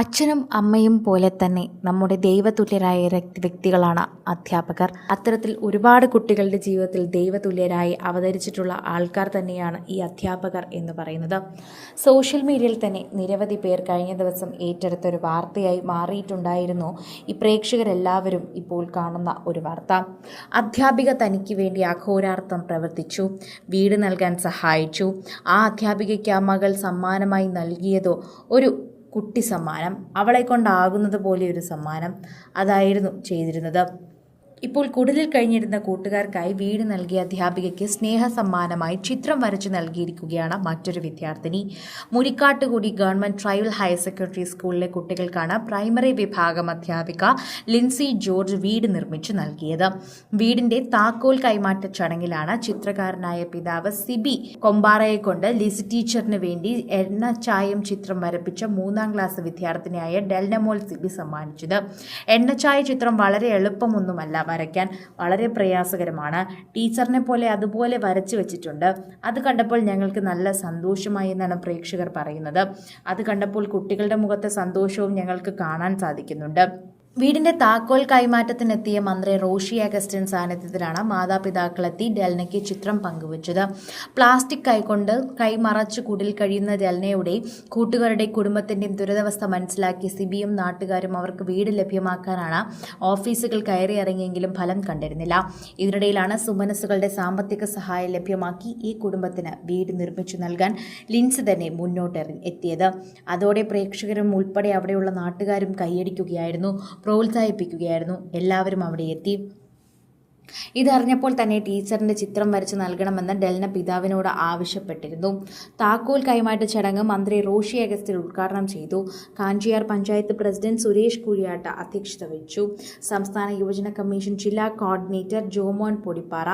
അച്ഛനും അമ്മയും പോലെ തന്നെ നമ്മുടെ ദൈവതുല്യരായ വ്യക്തികളാണ് അധ്യാപകർ. അത്തരത്തിൽ ഒരുപാട് കുട്ടികളുടെ ജീവിതത്തിൽ ദൈവതുല്യരായി അവതരിച്ചിട്ടുള്ള ആൾക്കാർ തന്നെയാണ് ഈ അധ്യാപകർ എന്ന് പറയുന്നത്. സോഷ്യൽ മീഡിയയിൽ തന്നെ നിരവധി പേർ കഴിഞ്ഞ ദിവസം ഏറ്റെടുത്ത ഒരു വാർത്തയായി മാറിയിട്ടുണ്ടായിരുന്നു. ഈ പ്രേക്ഷകരെല്ലാവരും ഇപ്പോൾ കാണുന്ന ഒരു വാർത്ത. അധ്യാപിക തനിക്ക് വേണ്ടി അഘോരാർത്ഥം പ്രവർത്തിച്ചു. വീട് നൽകാൻ സഹായിച്ചു. ആ അധ്യാപികയ്ക്ക് മകൾ സമ്മാനമായി നൽകിയതോ ഒരു കുട്ടി സമ്മാനം. അവളെ കൊണ്ടാകുന്നത് പോലെ ഒരു സമ്മാനം അതായിരുന്നു ചെയ്തിരുന്നത്. ഇപ്പോൾ കുടിലിൽ കഴിഞ്ഞിരുന്ന കൂട്ടുകാർക്കായി വീട് നൽകിയ അധ്യാപികയ്ക്ക് സ്നേഹ സമ്മാനമായി ചിത്രം വരച്ചു നൽകിയിരിക്കുകയാണ് മറ്റൊരു വിദ്യാർത്ഥിനി. Murikkattukudy government tribal higher secondary സ്കൂളിലെ കുട്ടികൾക്കാണ് പ്രൈമറി വിഭാഗം അധ്യാപിക ലിൻസി ജോർജ് വീട് നിർമ്മിച്ചു നൽകിയത്. വീടിന്റെ താക്കോൽ കൈമാറ്റ ചടങ്ങിലാണ് ചിത്രകാരനായ പിതാവ് സിബി കൊമ്പാറയെ കൊണ്ട് ലിസി ടീച്ചറിന് വേണ്ടി എണ്ണ ചായം ചിത്രം വരപ്പിച്ച മൂന്നാം ക്ലാസ് വിദ്യാർത്ഥിനിയായ ഡെൽനമോൾ സിബി സമ്മാനിച്ചത്. എണ്ണച്ചായ ചിത്രം വളരെ എളുപ്പമൊന്നുമല്ല വരയ്ക്കാൻ വളരെ പ്രയാസകരമാണ്. ടീച്ചറിനെ പോലെ അതുപോലെ വരച്ചു വെച്ചിട്ടുണ്ട്. അത് കണ്ടപ്പോൾ ഞങ്ങൾക്ക് നല്ല സന്തോഷമായി എന്നാണ് പ്രേക്ഷകർ പറയുന്നത്. അത് കണ്ടപ്പോൾ കുട്ടികളുടെ മുഖത്തെ സന്തോഷവും ഞങ്ങൾക്ക് കാണാൻ സാധിക്കുന്നുണ്ട്. വീടിന്റെ താക്കോൽ കൈമാറ്റത്തിനെത്തിയ മന്ത്രി റോഷി അഗസ്റ്റിൻ സാന്നിധ്യത്തിലാണ് മാതാപിതാക്കളെത്തി ഡെൽനയ്ക്ക് ചിത്രം പങ്കുവച്ചത്. പ്ലാസ്റ്റിക് കൈകൊണ്ട് കൈമറച്ച് കുടിൽ കഴിയുന്ന ഡെൽനയുടെ കൂട്ടുകാരുടെ കുടുംബത്തിന്റെയും ദുരിതാവസ്ഥ മനസ്സിലാക്കി സിബിയും നാട്ടുകാരും അവർക്ക് വീട് ലഭ്യമാക്കാനാണ് ഓഫീസുകൾ കയറി ഇറങ്ങിയെങ്കിലും ഫലം കണ്ടിരുന്നില്ല. ഇതിനിടയിലാണ് സുമനസുകളുടെ സാമ്പത്തിക സഹായം ലഭ്യമാക്കി ഈ കുടുംബത്തിന് വീട് നിർമ്മിച്ചു നൽകാൻ ലിൻസ് തന്നെ മുന്നോട്ട് എത്തിയത്. അതോടെ പ്രേക്ഷകരും ഉൾപ്പെടെ അവിടെയുള്ള നാട്ടുകാരും കൈയടിക്കുകയായിരുന്നു. പ്രോത്സാഹിപ്പിക്കുകയായിരുന്നു. എല്ലാവരും അവിടെ എത്തി ഇതറിഞ്ഞപ്പോൾ തന്നെ ടീച്ചറിന്റെ ചിത്രം വരച്ച് നൽകണമെന്ന് ഡെൽന പിതാവിനോട് ആവശ്യപ്പെട്ടിരുന്നു. താക്കോൽ കൈമാറ്റ ചടങ്ങ് മന്ത്രി റോഷി അഗസ്റ്റിൽ ഉദ്ഘാടനം ചെയ്തു. കാഞ്ചിയാർ പഞ്ചായത്ത് പ്രസിഡന്റ് സുരേഷ് കുഴിയാട്ട അധ്യക്ഷത വഹിച്ചു. സംസ്ഥാന യുവജന കമ്മീഷൻ ജില്ലാ കോർഡിനേറ്റർ ജോമോൻ പൊടിപ്പാറ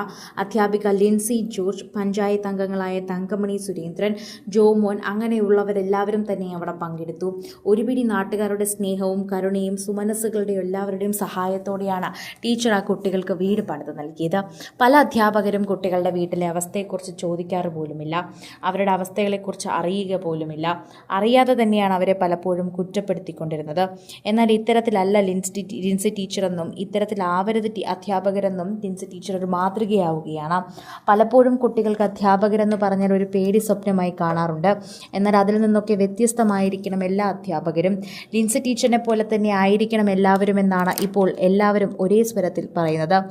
അധ്യാപിക ലിൻസി ജോർജ് പഞ്ചായത്ത് അംഗങ്ങളായ തങ്കമണി സുരേന്ദ്രൻ ജോമോൻ അങ്ങനെയുള്ളവരെല്ലാവരും തന്നെ അവിടെ പങ്കെടുത്തു. ഒരുപിടി നാട്ടുകാരുടെ സ്നേഹവും കരുണയും സുമനസ്സുകളുടെ എല്ലാവരുടെയും സഹായത്തോടെയാണ് ടീച്ചർ ആ കുട്ടികൾക്ക് വീട് പണിത് നൽകിയത്. പല അധ്യാപകരും കുട്ടികളുടെ വീട്ടിലെ അവസ്ഥയെക്കുറിച്ച് ചോദിക്കാറ് പോലുമില്ല. അവരുടെ അവസ്ഥകളെക്കുറിച്ച് അറിയുക പോലുമില്ല. അറിയാതെ തന്നെയാണ് അവരെ പലപ്പോഴും കുറ്റപ്പെടുത്തിക്കൊണ്ടിരുന്നത്. എന്നാൽ ഇത്തരത്തിലല്ല ലിൻസി ലിൻസി ടീച്ചറെന്നും ഇത്തരത്തിലാവരുത് അധ്യാപകരെന്നും ലിൻസി ടീച്ചർ ഒരു മാതൃകയാവുകയാണ്. പലപ്പോഴും കുട്ടികൾക്ക് അധ്യാപകരെന്ന് പറഞ്ഞാൽ ഒരു പേടി സ്വപ്നമായി കാണാറുണ്ട്. എന്നാൽ അതിൽ നിന്നൊക്കെ വ്യത്യസ്തമായിരിക്കണം എല്ലാ അധ്യാപകരും. ലിൻസി ടീച്ചറിനെ പോലെ തന്നെ ആയിരിക്കണം എല്ലാവരും എന്നാണ് ഇപ്പോൾ എല്ലാവരും ഒരേ സ്വരത്തിൽ പറയുന്നത്.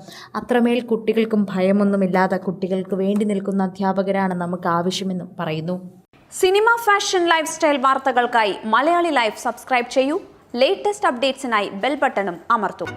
അത്രമേൽ കുട്ടികൾക്കും ഭയമൊന്നുമില്ലാതെ കുട്ടികൾക്ക് വേണ്ടി നിൽക്കുന്ന അധ്യാപകരാണ് നമുക്ക് ആവശ്യമെന്നും പറയുന്നു. സിനിമ ഫാഷൻ ലൈഫ് സ്റ്റൈൽ വാർത്തകൾക്കായി മലയാളി ലൈഫ് സബ്സ്ക്രൈബ് ചെയ്യൂ. ലേറ്റസ്റ്റ് അപ്ഡേറ്റ്സിനായി ബെൽ ബട്ടണും അമർത്തും.